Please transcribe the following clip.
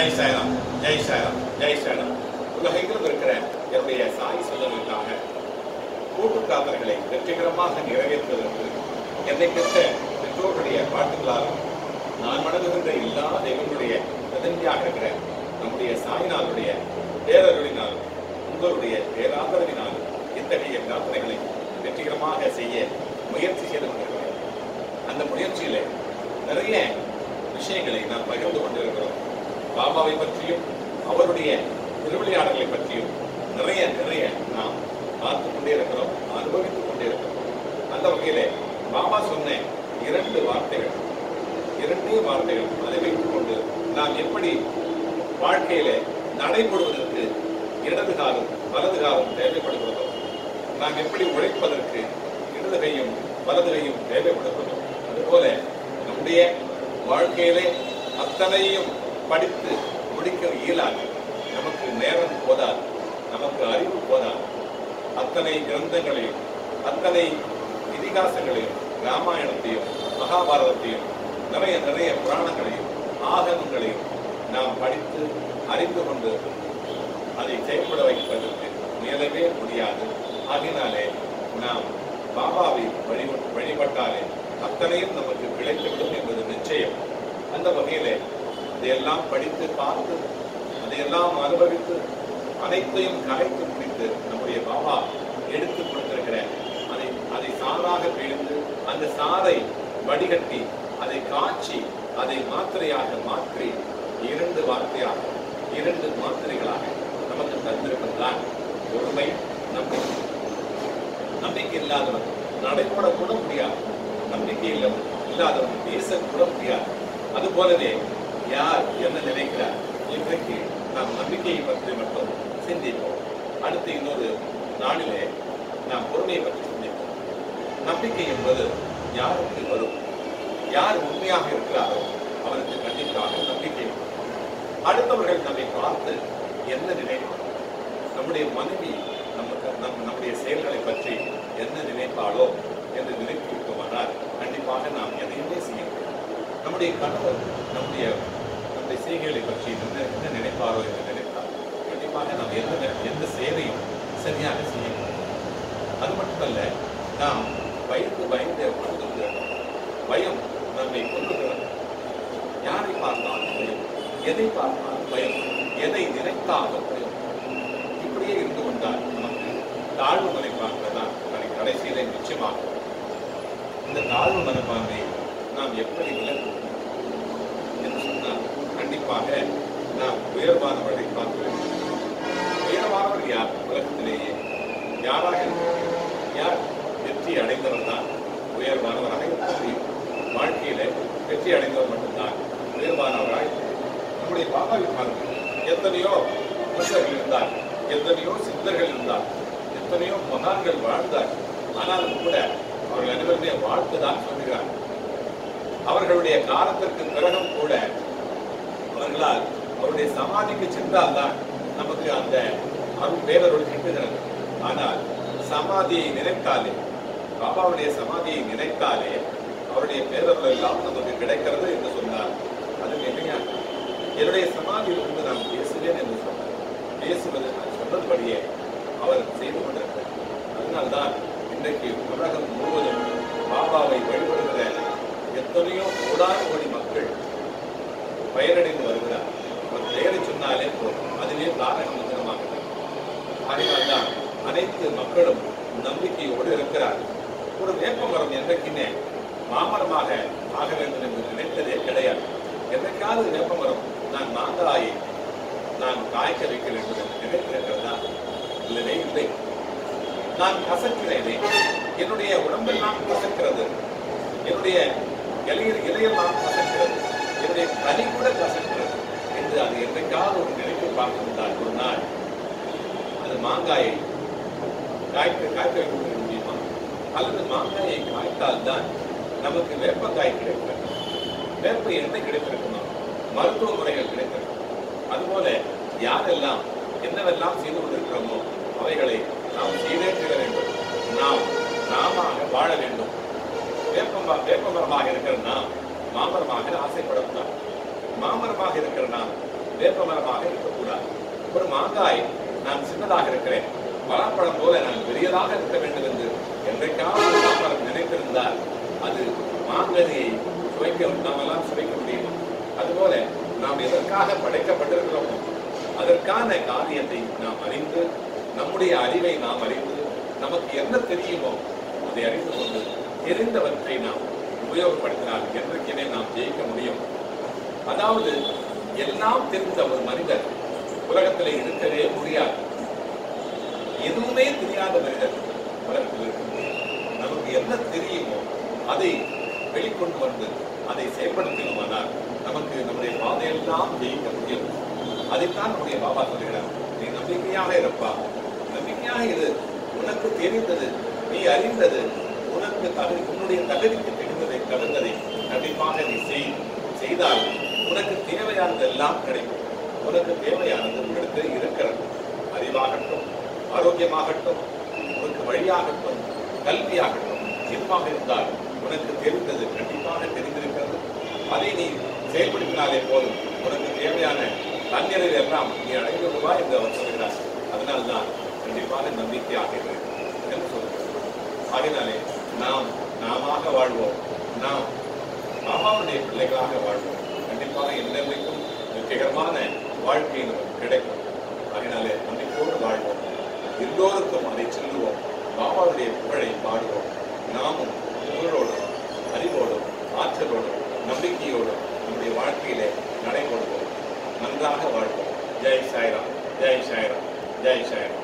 ஜெய் சாய்ராம் ஜெய் சாய்ராம் ஜெய் சாய்ராம் உலகெங்கிலும் இருக்கிற என்னுடைய சாய் சொல்லலுக்காக கூட்டு பிரார்த்தனைகளை வெற்றிகரமாக நிறைவேற்றுவதற்கு என்னை பெற்ற பெற்றோர்களுடைய பாட்டுகளாலும் நான் வணங்குகின்ற எல்லா தெய்வங்களுடைய பிரதிநிதியாக இருக்கிற நம்முடைய சாய்நாளுடைய பேரருளினாலும் உங்களுடைய பேராதரவினாலும் இத்தகைய பிரார்த்தனைகளை வெற்றிகரமாக செய்ய முயற்சி செய்து கொண்டிருக்கிறேன். அந்த முயற்சியில நிறைய விஷயங்களை நாம் பகிர்ந்து கொண்டிருக்கிறோம். பாபாவை பற்றியும் அவருடைய திருவிளையாடல்களை பற்றியும் நிறைய நிறைய நாம் பார்த்து கொண்டே இருக்கிறோம் அனுபவித்துக் கொண்டே இருக்கிறோம். அந்த வகையிலே பாபா சொன்ன இரண்டு வார்த்தைகள் இரண்டே வார்த்தைகள் அதை வைத்துக் கொண்டு நாம் எப்படி வாழ்க்கையில நடைபெறுவதற்கு இடது காலம் வலது காலம் தேவைப்படுகிறதோ நாம் எப்படி உழைப்பதற்கு இடது கையும் வலது கையும் தேவைப்படுகிறதோ அதுபோல நம்முடைய வாழ்க்கையிலே அத்தனையும் படித்து முடிக்க இயலாது. நமக்கு நேரம் போதாது. நமக்கு அறிவு போதாது. அத்தனை கிரந்தங்களையும் அத்தனை இதிகாசங்களையும் ராமாயணத்தையும் மகாபாரதத்தையும் நிறைய நிறைய புராணங்களையும் ஆகமங்களையும் நாம் படித்து அறிந்து கொண்டு அதை செயல்பட வைப்பதற்கு முயலவே முடியாது. ஆகினாலே நாம் பாபாவை வழி வழிபட்டாலே அத்தனையும் நமக்கு கிடைத்துவிடும் என்பது நிச்சயம். அந்த வகையிலே அதையெல்லாம் படித்து பார்த்து அதையெல்லாம் அனுபவித்து அனைத்தையும் கலைத்து முடித்து நம்முடைய பாபா எடுத்து கொடுத்திருக்கிற அதை அதை சாராக பிழிந்து அந்த சாரை வடிகட்டி அதை காய்ச்சி அதை மாத்திரையாக மாற்றி இரண்டு வார்த்தையாக இரண்டு மாத்திரைகளாக நமக்கு தந்திருப்பதுதான் பொறுமை நம்பிக்கை. நம்பிக்கை இல்லாதவன் நடைபோட கூட முடியாது. நம்பிக்கை இல்லவன் இல்லாதவன் பேச கூட முடியாது. அது போலவே யார் என்ன நினைக்கிறார் இன்றைக்கு நாம் நம்பிக்கையை பற்றி மட்டும் சிந்திப்போம். அடுத்து இன்னொரு நாளிலே நாம் பொறுமையை பற்றி சிந்திப்போம். நம்பிக்கை என்பது யாருக்கு வரும்? யார் உண்மையாக இருக்கிறாரோ அவருக்கு கண்டிப்பாக நம்பிக்கை அடுத்தவர்கள் நம்மை பார்த்து என்ன நினைப்பார் நம்முடைய மனைவி நமக்கு நம் நம்முடைய செயல்களை பற்றி என்ன நினைப்பாளோ என்று நினைத்து விட்டோமானால் கண்டிப்பாக நாம் எதையுமே செய்ய நம்முடைய கணவர் நம்முடைய நம்முடைய செய்கைகளை பற்றி என்ன என்ன நினைப்பாரோ என்று நினைத்தால் கண்டிப்பாக நாம் எந்த எந்த சேவையும் சரியாக செய்ய அது மட்டுமல்ல நாம் பயந்து பயந்து வாழ்ந்து பயம் நம்மை கொள்ளுகிறது யாரை பார்த்தாலும் பயம் எதை பார்த்தாலும் பயம் எதை நினைத்தாலும் பயம். இப்படியே இருந்து கொண்டால் நமக்கு தாழ்வு மனப்பான்மை தான் நமக்கு கடைசியிலே நிச்சயமாகும் இந்த தாழ்வு மனப்பான்மையை நாம் எப்படி விளக்குவோம்? கண்டிப்பாக நாம் உயர்வானவர்களை பார்க்க வேண்டும் உயர்வானவர் யார்? உலகத்திலேயே யாராக யார் வெற்றி அடைந்தவர் தான் உயர்வானவராக இருக்க முடியும். வாழ்க்கையில வெற்றி அடைந்தவர் மட்டும்தான் உயர்வானவராக நம்முடைய பாபாவை பாருங்கள் எத்தனையோ மனிதர்கள் இருந்தார் எத்தனையோ சித்தர்கள் இருந்தார் எத்தனையோ மகான்கள் வாழ்ந்தார். ஆனாலும் கூட அவர்கள் அனைவருமே வாழ்த்து தான் சொல்கிறார் அவர்களுடைய காலத்திற்கு பிறகும் கூட அவர்களால் அவருடைய சமாதிக்கு சென்றால்தான் நமக்கு அந்த அருள் பேரருள் கிட்டுகிறது ஆனால் சமாதியை நினைத்தாலே பாபாவுடைய சமாதியை நினைத்தாலே அவருடைய பேரருள் எல்லாம் நமக்கு கிடைக்கிறது என்று சொன்னார் அது நிலையாக என்னுடைய சமாதியில் வந்து நான் பேசுவேன் என்று சொன்னார். பேசுவது நான் சொன்னதுபடியே அவர் செய்து கொண்டிருக்கிறார். அதனால்தான் இன்றைக்கு உலகம் முழுவதும் பாபாவை வழிபடுகிற எத்தனையோ கோடான கோடி மக்கள் பயனடைந்து வருகிறார். ஒரு பெயரை சொன்னாலே போதும். அதுவே தாரக மந்திரமாகிறது அதனால்தான் அனைத்து மக்களும் நம்பிக்கையோடு இருக்கிறார் ஒரு வேப்ப மரம் என்றைக்குமே மாமரமாக ஆக வேண்டும் என்று நினைத்ததே கிடையாது. என்றைக்காவது வேப்ப மரம் நான் மாங்காயை நான் காய்க்க வைக்க வேண்டும் என்று நினைத்திருக்கிறதா? இல்லவே இல்லை. நான் கசக்கிறேனே. என்னுடைய உடம்பெல்லாம் கசக்கிறது. என்னுடைய இலையில் இலையெல்லாம் கசக்கிறது. என்னுடைய பலி கூட கசக்கிறது என்று அது என்றைக்காவது ஒரு நினைப்பை பார்த்திருந்தால் ஒரு நாள் அது மாங்காயை காய்க்க காய்க்க வைக்க முடியுமா? அல்லது மாங்காயை காய்த்தால் தான் நமக்கு வேப்பக்காய் கிடைக்கிறது வேப்ப எண்ணெய் கிடைத்திருக்குமா? மருத்துவ முறைகள் கிடைத்திருக்கும்? அதுபோல யாரெல்லாம் என்னவெல்லாம் செய்து கொண்டிருக்கிறோமோ அவைகளை நாம் செய்தே தீர வேண்டும். நாம் நாம வாழ வேண்டும். வேப்பம் வேப்பமரமாக இருக்கிற நாம் மாமரமாக ஆசைப்படக்கூடாது. மாமரமாக இருக்கிற நாம் வேப்பமரமாக இருக்கக்கூடாது. ஒரு மாங்காய் நான் சின்னதாக இருக்கிறேன். பலாப்பழம் போல நான் பெரியதாக இருக்க வேண்டும் என்று என்றைக்காவது பலாப்பழம் நினைத்திருந்தால் அது மாங்கனியை சுவைக்க நாமெல்லாம் சுவைக்க முடியுமா? அதுபோல நாம் எதற்காக படைக்கப்பட்டிருக்கிறோமோ அதற்கான காரியத்தை நாம் அறிந்து நம்முடைய அறிவை நாம் அறிந்து நமக்கு என்ன தெரியுமோ அதை அறிந்து கொண்டு தெரிந்தவற்றை நாம் உபயோகப்படுத்தினால் என்றைக்குமே நாம் ஜெயிக்க முடியும். அதாவது எல்லாம் தெரிந்த ஒரு மனிதர் உலகத்தில் இருக்கவே முடியாது. எதுவுமே தெரியாத மனிதர் உலகத்தில் இருக்க நமக்கு என்ன தெரியுமோ அதை வெளிக்கொண்டு வந்து அதை செயல்படுத்தினோமானால் நமக்கு நம்முடைய பாதையெல்லாம் ஜெயிக்க முடியும். அதைத்தான் நம்முடைய பாபா சொல்கிறார் நீ நம்பிக்கையாக இருப்பா. நம்பிக்கையாக இரு. உனக்கு தெரிந்தது நீ அறிந்தது உனக்கு தகுதி உன்னுடைய தகுதிக்கு தெரிந்ததை கலந்ததை கண்டிப்பாக நீ செய் செய்தால் உனக்கு தேவையானதெல்லாம் கிடைக்கும். உனக்கு தேவையானது உங்களுக்கு இருக்கிறது. அறிவாகட்டும் ஆரோக்கியமாகட்டும் உனக்கு வழியாகட்டும் கல்வியாகட்டும் எதுவாக இருந்தால் உனக்கு தெரிந்தது கண்டிப்பாக தெரிந்திருக்கிறது. அதை நீ செயல்படுத்தினாலே போதும். உனக்கு தேவையான தன்னிறைவு எல்லாம் நீ அடைந்து விடுவாய் என்று அவர் சொல்கிறார். அதனால்தான் கண்டிப்பாக நம்பிக்கையாக என்று சொல்கிறார். ஆகினாலே நாம் நாமாக வாழ்வோம். நாம் மாமாவுடைய பிள்ளைகளாக வாழ்வோம். கண்டிப்பாக என்றென்றைக்கும் வெற்றிகரமான வாழ்க்கை நமக்கு கிடைக்கும். அதனாலே நம்பிக்கையோடு வாழ்வோம். எல்லோருக்கும் அதை சொல்லுவோம். பாபாவுடைய புகழை பாடுவோம். நாமும் புகழோடும் அறிவோடும் ஆற்றலோடும் நம்பிக்கையோடும் நம்முடைய வாழ்க்கையிலே நடைபெறுவோம். நன்றாக வாழ்வோம். ஜெய் சாய்ராம் ஜெய் சாய்ராம் ஜெய் சாய்ராம்.